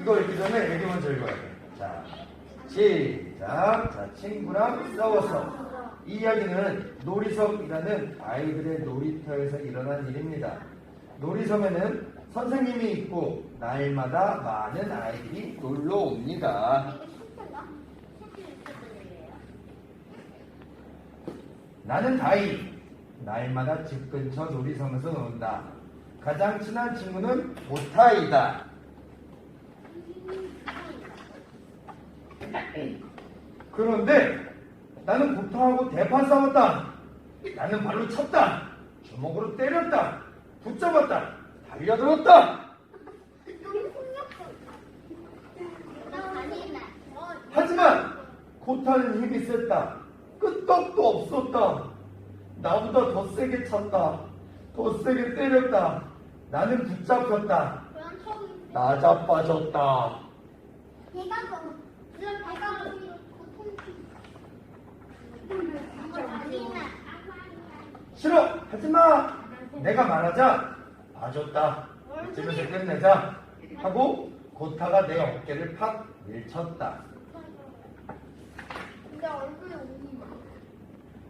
이거 읽기 전에 얘기 먼저 읽어야 돼. 자, 시작. 자, 친구랑 싸웠어. 이 이야기는 놀이섬이라는 아이들의 놀이터에서 일어난 일입니다. 놀이섬에는 선생님이 있고 날마다 많은 아이들이 놀러 옵니다. 나는 다이. 날마다 집 근처 놀이섬에서 논다. 가장 친한 친구는 오타이다. 그런데 나는 고타하고 대판 싸웠다. 나는 발로 쳤다. 주먹으로 때렸다. 붙잡았다. 달려들었다. 하지만 고타는 힘이 셌다. 끄떡도 없었다. 나보다 더 세게 쳤다. 더 세게 때렸다. 나는 붙잡혔다. 나자빠졌다. 싫어! 하지마! 내가 말하자. 봐줬다. 이쯤에서 끝내자. 하고 고타가 내 어깨를 팍 밀쳤다.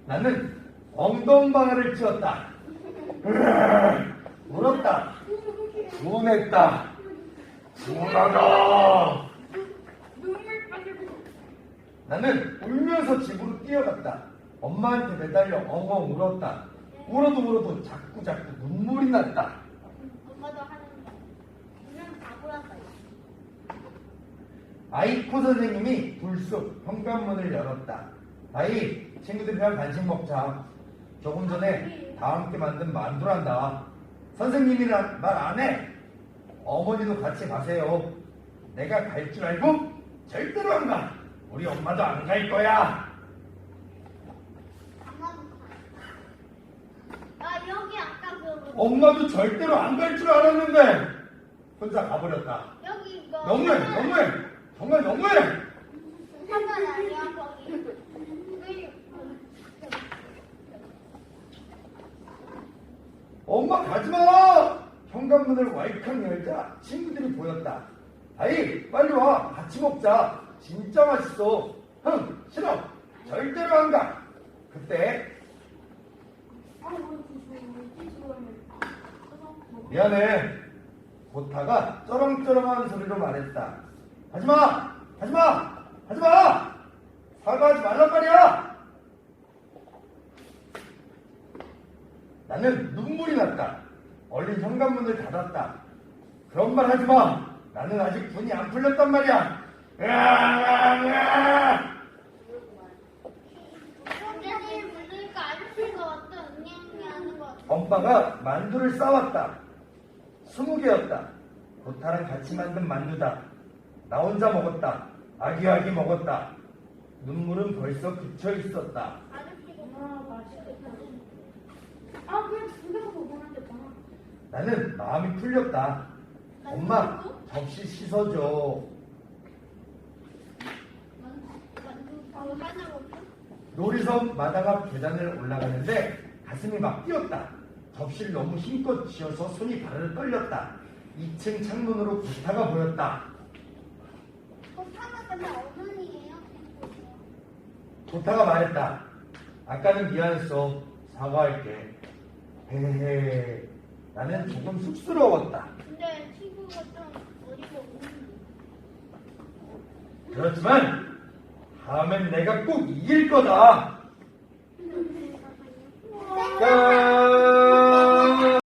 나는 엉덩방아를 찧었다. 으르르 울었다. 분했다. 분하다. 눈물 빠지고. 나는 울면서 집으로 뛰어갔다. 엄마한테 매달려 엉엉 울었다. 울어도 울어도 자꾸 자꾸 눈물이 났다. 엄마도. 그냥. 아이코 선생님이 불쑥 현관문을 열었다. 아이, 친구들이랑 간식 먹자. 조금 전에 다 함께 만든 만두란다. 선생님이랑 말 안 해. 어머니도 같이 가세요. 내가 갈 줄 알고 절대로 안 가. 우리 엄마도 안 갈 거야. 아 여기 아까 그 엄마도 절대로 안 갈 줄 알았는데 혼자 가버렸다. 여기 이거 너무해, 너무해. 정말 너무해. 사전 아니야 거기. 왜- 엄마 가지마! 현관문을 왈칵 열자 친구들이 보였다. 아이 빨리 와 같이 먹자. 진짜 맛있어. 흥 싫어. 절대로 안 가. 그때. 미안해. 고타가 쩌렁쩌렁한 소리로 말했다. 하지마! 하지마! 하지마! 사과하지 말란 말이야! 나는 눈물이 났다. 얼른 현관문을 닫았다. 그런 말 하지 마! 나는 아직 분이 안 풀렸단 말이야! 같아. 엄마가 만두를 싸왔다. 스무 개였다. 고타랑 같이 만든 만두다. 나 혼자 먹었다. 아기아기 먹었다. 눈물은 벌써 그쳐 있었다. 아. 아 그냥. 나는 마음이 풀렸다. 엄마, 접시 씻어줘. 만두 하나 먹자. 놀이섬 마당 앞 계단을 올라가는데 가슴이 막 뛰었다. 접시를 너무 힘껏 쥐어서 손이 바르르 떨렸다. 2층 창문으로 고타가 보였다. 고타가 근데 어른이에요? 고타가 말했다. 아까는 미안했어. 사과할게. 헤헤헤. 나는 조금 쑥스러웠다. 근데 친구가 좀 어리고 없는데. 그렇지만 다음엔 내가 꼭 이길 거다. 음, 짠!